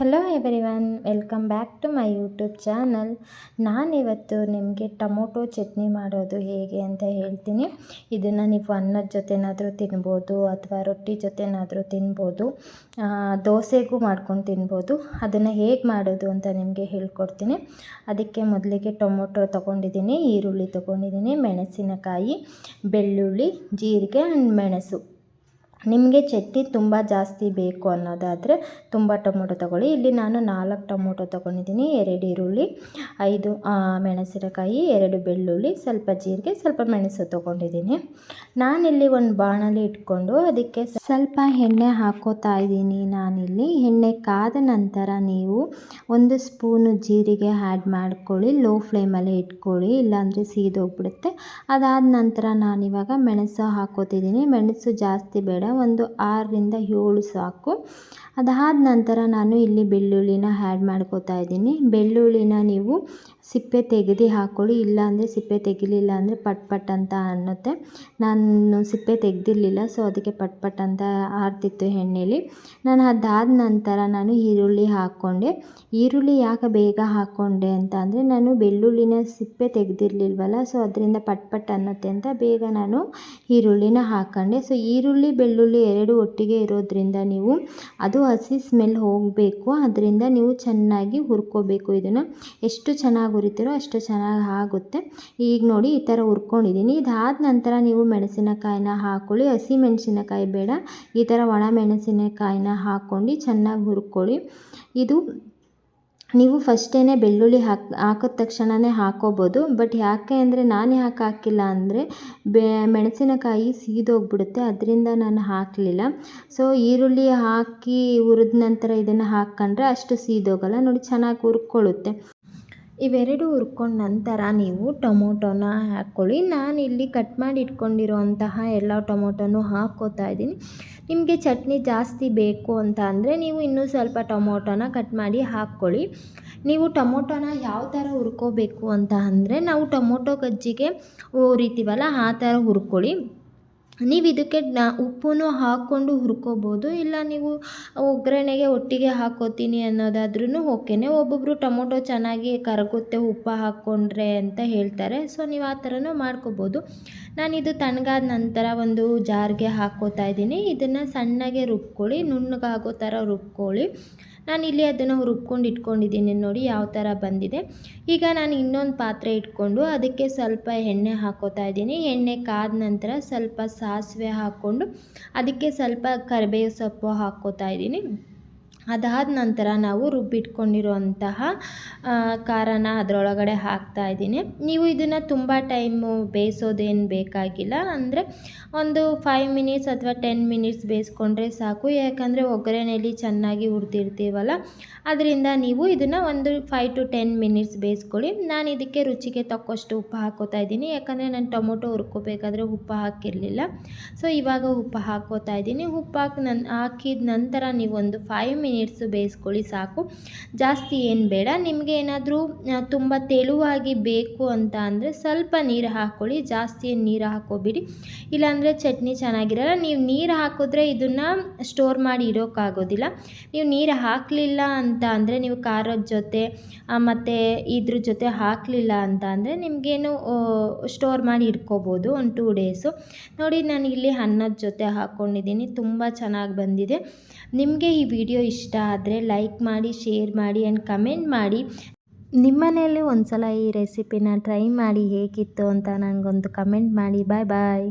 Hello everyone welcome back to my YouTube channel ನಾನಿವತ್ತು ನಿಮಗೆ tomato chutney ಮಾಡೋದು ಹೇಗೆ ಅಂತ ಹೇಳ್ತೀನಿ. ಇದನ್ನು ನೀವು ಅನ್ನದ ಜೊತೆನಾದರೂ ತಿನ್ಬೋದು ಅಥವಾ ರೊಟ್ಟಿ ಜೊತೆನಾದರೂ ತಿನ್ಬೋದು ದೋಸೆಗೂ ಮಾಡ್ಕೊಂಡು ತಿನ್ಬೋದು. ಅದನ್ನು ಹೇಗೆ ಮಾಡೋದು ಅಂತ ನಿಮಗೆ ಹೇಳ್ಕೊಡ್ತೀನಿ. ಅದಕ್ಕೆ ಮೊದಲಿಗೆ ಟೊಮೊಟೊ ತೊಗೊಂಡಿದ್ದೀನಿ, ಈರುಳ್ಳಿ ತೊಗೊಂಡಿದ್ದೀನಿ, ಮೆಣಸಿನಕಾಯಿ, ಬೆಳ್ಳುಳ್ಳಿ, ಜೀರಿಗೆ ಆ್ಯಂಡ್ ಮೆಣಸು. ನಿಮಗೆ ಚಟ್ನಿ ತುಂಬ ಜಾಸ್ತಿ ಬೇಕು ಅನ್ನೋದಾದರೆ ತುಂಬ ಟೊಮೊಟೊ ತೊಗೊಳ್ಳಿ. ಇಲ್ಲಿ ನಾನು ನಾಲ್ಕು ಟೊಮೊಟೊ ತೊಗೊಂಡಿದ್ದೀನಿ. ಎರಡು ಈರುಳ್ಳಿ, ಐದು ಮೆಣಸಿನಕಾಯಿ, ಎರಡು ಬೆಳ್ಳುಳ್ಳಿ, ಸ್ವಲ್ಪ ಜೀರಿಗೆ, ಸ್ವಲ್ಪ ಮೆಣಸು ತೊಗೊಂಡಿದ್ದೀನಿ. ನಾನಿಲ್ಲಿ ಒಂದು ಬಾಣಲಿ ಇಟ್ಕೊಂಡು ಅದಕ್ಕೆ ಸ್ವಲ್ಪ ಎಣ್ಣೆ ಹಾಕೋತಾ ಇದ್ದೀನಿ ನಾನಿಲ್ಲಿ. ಎಣ್ಣೆ ಕಾದ ನಂತರ ನೀವು ಒಂದು ಸ್ಪೂನು ಜೀರಿಗೆ ಆ್ಯಡ್ ಮಾಡ್ಕೊಳ್ಳಿ. ಲೋ ಫ್ಲೇಮಲ್ಲಿ ಇಟ್ಕೊಳ್ಳಿ. ಇಲ್ಲಾಂದರೆ ಸೀದೋಗ್ಬಿಡುತ್ತೆ. ಅದಾದ ನಂತರ ನಾನಿವಾಗ ಮೆಣಸು ಹಾಕೋತಿದ್ದೀನಿ. ಮೆಣಸು ಜಾಸ್ತಿ ಬೇಡ. ಒಂದು ಆರರಿಂದ ಏಳು ಸಾಕು. ಅದಾದ ನಂತರ ನಾನು ಇಲ್ಲಿ ಬೆಳ್ಳುಳ್ಳಿನ ಆ್ಯಡ್ ಮಾಡ್ಕೋತಾ ಇದ್ದೀನಿ. ಬೆಳ್ಳುಳ್ಳಿನ ನೀವು ಸಿಪ್ಪೆ ತೆಗೆದು ಹಾಕ್ಕೊಳ್ಳಿ ಇಲ್ಲಾಂದರೆ ಸಿಪ್ಪೆ ತೆಗಿಲಿಲ್ಲ ಅಂದರೆ ಪಟ್ ಪಟ್ ಅಂತ ಅನ್ನುತ್ತೆ. ನಾನು ಸಿಪ್ಪೆ ತೆಗೆದಿರಲಿಲ್ಲ ಸೊ ಅದಕ್ಕೆ ಪಟ್ ಪಟ್ ಅಂತ ಆರ್ತಿತ್ತು ಎಣ್ಣೆಲಿ. ನಾನು ಅದಾದ ನಂತರ ನಾನು ಈರುಳ್ಳಿ ಹಾಕ್ಕೊಂಡೆ ಈರುಳ್ಳಿ ಯಾಕೆ ಬೇಗ ಹಾಕ್ಕೊಂಡೆ ಅಂತ ಅಂದರೆ, ನಾನು ಬೆಳ್ಳುಳ್ಳಿನ ಸಿಪ್ಪೆ ತೆಗೆದಿರಲಿಲ್ವಲ್ಲ ಸೊ ಅದರಿಂದ ಪಟ್ ಪಟ್ ಅನ್ನುತ್ತೆ ಅಂತ ಬೇಗ ನಾನು ಈರುಳ್ಳಿನ ಹಾಕ್ಕೊಂಡೆ ಸೊ ಈರುಳ್ಳಿ, ಬೆಳ್ಳುಳ್ಳಿ ಎರಡು ಒಟ್ಟಿಗೆ ಇರೋದ್ರಿಂದ ನೀವು ಅದು ಹಸಿ ಸ್ಮೆಲ್ ಹೋಗಬೇಕು. ಅದರಿಂದ ನೀವು ಚೆನ್ನಾಗಿ ಹುರ್ಕೋಬೇಕು ಇದನ್ನು. ಎಷ್ಟು ಚೆನ್ನಾಗಿ ಹುರಿತೀರೋ ಅಷ್ಟು ಚೆನ್ನಾಗಿ ಆಗುತ್ತೆ. ಈಗ ನೋಡಿ ಈ ಥರ ಹುರ್ಕೊಂಡಿದ್ದೀನಿ. ಇದಾದ ನಂತರ ನೀವು ಮೆಣಸಿನಕಾಯಿನ ಹಾಕೊಳ್ಳಿ. ಹಸಿ ಮೆಣಸಿನಕಾಯಿ ಬೇಡ. ಈ ಥರ ಒಣ ಮೆಣಸಿನಕಾಯಿನ ಹಾಕ್ಕೊಂಡು ಚೆನ್ನಾಗಿ ಹುರ್ಕೊಳ್ಳಿ. ಇದು ನೀವು ಫಸ್ಟೇ ಬೆಳ್ಳುಳ್ಳಿ ಹಾಕಿ, ಹಾಕಿದ ತಕ್ಷಣವೇ ಹಾಕ್ಕೋಬೋದು ಬಟ್ ಯಾಕೆ ಅಂದರೆ ನಾನು ಯಾಕೆ ಹಾಕಿಲ್ಲ ಅಂದರೆ ಬೆ, ಮೆಣಸಿನಕಾಯಿ ಸೀದೋಗ್ಬಿಡುತ್ತೆ, ಅದರಿಂದ ನಾನು ಹಾಕಲಿಲ್ಲ. ಸೊ ಈರುಳ್ಳಿ ಹಾಕಿ ಹುರಿದ ನಂತರ ಇದನ್ನು ಹಾಕ್ಕೊಂಡ್ರೆ ಅಷ್ಟು ಸೀದೋಗಲ್ಲ. ನೋಡಿ, ಚೆನ್ನಾಗಿ ಹುರ್ಕೊಳ್ಳುತ್ತೆ. ಇವೆರಡು ಹುರ್ಕೊಂಡ ನಂತರ ನೀವು ಟೊಮೊಟೊನ ಹಾಕ್ಕೊಳ್ಳಿ. ಇಲ್ಲಿ ಕಟ್ ಮಾಡಿ ಇಟ್ಕೊಂಡಿರುವಂತಹ ಎಲ್ಲ ಟೊಮೊಟೊನೂ ಹಾಕ್ಕೋತಾ ಇದ್ದೀನಿ. ನಿಮಗೆ ಚಟ್ನಿ ಜಾಸ್ತಿ ಬೇಕು ಅಂತ ಅಂದರೆ ನೀವು ಇನ್ನೂ ಸ್ವಲ್ಪ ಟೊಮೊಟೊನ ಕಟ್ ಮಾಡಿ ಹಾಕ್ಕೊಳ್ಳಿ. ನೀವು ಟೊಮೊಟೊನ ಯಾವ ಥರ ಹುರ್ಕೋಬೇಕು ಅಂತ ಅಂದರೆ ನಾವು ಟೊಮೊಟೊ ಗಜ್ಜಿಗೆ ಹುರಿತೀವಲ್ಲ ಆ ಥರ ಹುರ್ಕೊಳ್ಳಿ. ನೀವು ಇದಕ್ಕೆ ನ ಉಪ್ಪು ಹಾಕ್ಕೊಂಡು ಹುರ್ಕೋಬೋದು. ಇಲ್ಲ ನೀವು ಒಗ್ಗರಣೆಗೆ ಒಟ್ಟಿಗೆ ಹಾಕ್ಕೋತೀನಿ ಅನ್ನೋದಾದ್ರೂ ಓಕೆನೆ. ಒಬ್ಬೊಬ್ಬರು ಟೊಮೊಟೊ ಚೆನ್ನಾಗಿ ಕರಗುತ್ತೆ, ಉಪ್ಪು ಹಾಕ್ಕೊಂಡ್ರೆ ಅಂತ ಹೇಳ್ತಾರೆ. ಸೊ, ನೀವು ಆ ಥರನೂ ಮಾಡ್ಕೋಬೋದು. ನಾನಿದು ತಣ್ಣಗಾದ ನಂತರ ಒಂದು ಜಾರ್ಗೆ ಹಾಕ್ಕೋತಾ ಇದ್ದೀನಿ. ಇದನ್ನು ಸಣ್ಣಗೆ ರುಬ್ಕೊಳ್ಳಿ, ನುಣ್ಣಗಾಗೋ ಥರ ರುಬ್ಕೊಳ್ಳಿ. ನಾನಿಲ್ಲಿ ಅದನ್ನು ರುಬ್ಕೊಂಡು ಇಟ್ಕೊಂಡಿದ್ದೀನಿ ನೋಡಿ ಯಾವ ಥರ ಬಂದಿದೆ. ಈಗ ನಾನು ಇನ್ನೊಂದು ಪಾತ್ರೆ ಇಟ್ಕೊಂಡು ಅದಕ್ಕೆ ಸ್ವಲ್ಪ ಎಣ್ಣೆ ಹಾಕೋತಾ ಇದ್ದೀನಿ. ಎಣ್ಣೆ ಕಾದ ನಂತರ ಸ್ವಲ್ಪ ಸಾಸಿವೆ ಹಾಕ್ಕೊಂಡು ಅದಕ್ಕೆ ಸ್ವಲ್ಪ ಕರಿಬೇವು ಸೊಪ್ಪು ಹಾಕ್ಕೋತಾ ಇದ್ದೀನಿ. ಅದಾದ ನಂತರ ನಾವು ರುಬ್ಬಿಟ್ಕೊಂಡಿರುವಂತಹ ಖಾರನ ಅದರೊಳಗಡೆ ಹಾಕ್ತಾ ಇದ್ದೀನಿ. ನೀವು ಇದನ್ನು ತುಂಬ ಟೈಮು ಬೇಯಿಸೋದೇನು ಬೇಕಾಗಿಲ್ಲ. ಅಂದರೆ ಒಂದು ಫೈವ್ ಮಿನಿಟ್ಸ್ ಅಥವಾ ಟೆನ್ ಮಿನಿಟ್ಸ್ ಬೇಯಿಸ್ಕೊಂಡ್ರೆ ಸಾಕು. ಯಾಕಂದರೆ ಒಗ್ಗರಣೆಯಲ್ಲಿ ಚೆನ್ನಾಗಿ ಹುರಿದಿರ್ತೀವಲ್ಲ, ಅದರಿಂದ ನೀವು ಇದನ್ನು ಒಂದು ಫೈವ್ ಟು ಟೆನ್ ಮಿನಿಟ್ಸ್ ಬೇಯಿಸ್ಕೊಳ್ಳಿ. ನಾನು ಇದಕ್ಕೆ ರುಚಿಗೆ ತಕ್ಕಷ್ಟು ಉಪ್ಪು ಹಾಕೋತಾ ಇದ್ದೀನಿ. ಯಾಕಂದರೆ ನಾನು ಟೊಮೊಟೊ ಹುರ್ಕೋಬೇಕಾದ್ರೆ ಉಪ್ಪು ಹಾಕಿರಲಿಲ್ಲ. ಸೊ ಇವಾಗ ಉಪ್ಪು ಹಾಕೋತಾ ಇದ್ದೀನಿ. ಉಪ್ಪು ಹಾಕಿ ನನ್ನ ಹಾಕಿದ ನಂತರ ನೀವು ಒಂದು ಫೈವ್ ಮಿನಿಟ್ಸು ಬೇಯಿಸ್ಕೊಳ್ಳಿ ಸಾಕು. ಜಾಸ್ತಿ ಏನು ಬೇಡ. ನಿಮಗೆ ಏನಾದರೂ ತುಂಬ ತೆಳುವಾಗಿ ಬೇಕು ಅಂತ ಅಂದರೆ ಸ್ವಲ್ಪ ನೀರು ಹಾಕ್ಕೊಳ್ಳಿ ಜಾಸ್ತಿ ಏನು ನೀರು ಹಾಕೋಬಿಡಿ. ಇಲ್ಲಾಂದರೆ ಚಟ್ನಿ ಚೆನ್ನಾಗಿರಲ್ಲ. ನೀವು ನೀರು ಹಾಕಿದ್ರೆ ಇದನ್ನು ಸ್ಟೋರ್ ಮಾಡಿ ಇಡೋಕ್ಕಾಗೋದಿಲ್ಲ ನೀವು ನೀರು ಹಾಕಲಿಲ್ಲ ಅಂತ ಅಂದರೆ ನೀವು ಖಾರದ ಜೊತೆ ಮತ್ತು ಇದ್ರ ಜೊತೆ ಹಾಕಲಿಲ್ಲ ಅಂತ ಅಂದರೆ ನಿಮಗೇನು ಸ್ಟೋರ್ ಮಾಡಿ ಇಟ್ಕೋಬೋದು ಒಂದು ಟೂ ಡೇಸು. ನೋಡಿ, ನಾನು ಇಲ್ಲಿ ಅನ್ನದ ಜೊತೆ ಹಾಕ್ಕೊಂಡಿದ್ದೀನಿ ತುಂಬ ಚೆನ್ನಾಗಿ ಬಂದಿದೆ. ನಿಮಗೆ ಈ ವಿಡಿಯೋ ಇಷ್ಟ ಆದರೆ ಲೈಕ್ ಮಾಡಿ ಶೇರ್ ಮಾಡಿ ಆ್ಯಂಡ್ ಕಮೆಂಟ್ ಮಾಡಿ. ನಿಮ್ಮನೇಲಿ ಒಂದು ಸಲ ಈ ರೆಸಿಪಿನ ಟ್ರೈ ಮಾಡಿ ಹೇಗಿತ್ತು ಅಂತ ನನಗೊಂದು ಕಮೆಂಟ್ ಮಾಡಿ. ಬಾಯ್ ಬಾಯ್